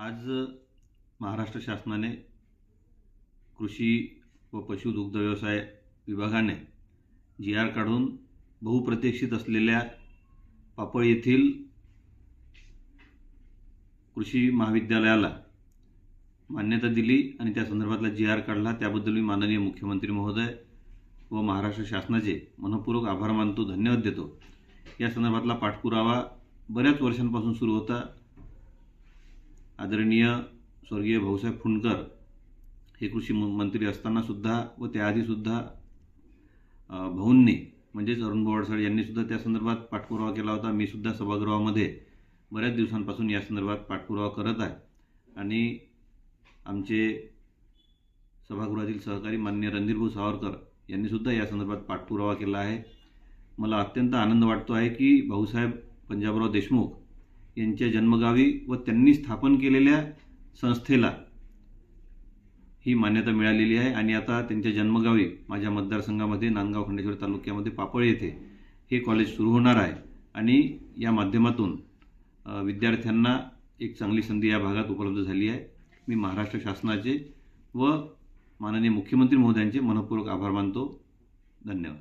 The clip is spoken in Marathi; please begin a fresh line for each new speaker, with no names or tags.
आज महाराष्ट्र शासनाने कृषी व पशुदुग्ध व्यवसाय विभागाने जी आर काढून बहुप्रतीक्षित असलेल्या पापळ येथील कृषी महाविद्यालयाला मान्यता दिली आणि त्या संदर्भातला जी आर काढला त्याबद्दल मी माननीय मुख्यमंत्री महोदय व महाराष्ट्र शासनाचे मनपूर्वक आभार मानतो धन्यवाद देतो. या संदर्भातला पाठपुरावा बऱ्याच वर्षांपासून सुरू होता. आदरणीय स्वर्गीय भाऊसाहेब फुंडकर हे कृषी म- मंत्री असताना सुद्धा व त्याआधीसुद्धा भाऊंनी म्हणजेच अरुण बोवाडसाळ यांनीसुद्धा त्या संदर्भात पाठपुरावा केला होता. मी सुद्धा सभागृहामध्ये बऱ्याच दिवसांपासून या संदर्भात पाठपुरावा करत आहे. आणि आमचे सभागृहातील सहकारी मान्य रणधीरभाऊ सावरकर यांनीसुद्धा या संदर्भात पाठपुरावा केला आहे. मला अत्यंत आनंद वाटतो आहे की भाऊसाहेब पंजाबराव देशमुख यांच्या जन्मगावी व त्यांनी स्थापन केलेल्या संस्थेला ही मान्यता मिळालेली आहे. आणि आता त्यांच्या जन्मगावी माझ्या मतदारसंघामध्ये नांदगाव खंडेश्वर तालुक्यामध्ये पापळ येथे हे कॉलेज सुरू होणार आहे. आणि या माध्यमातून विद्यार्थ्यांना एक चांगली संधी या भागात उपलब्ध झाली आहे. मी महाराष्ट्र शासनाचे व माननीय मुख्यमंत्री महोदयांचे मनपूर्वक आभार मानतो. धन्यवाद.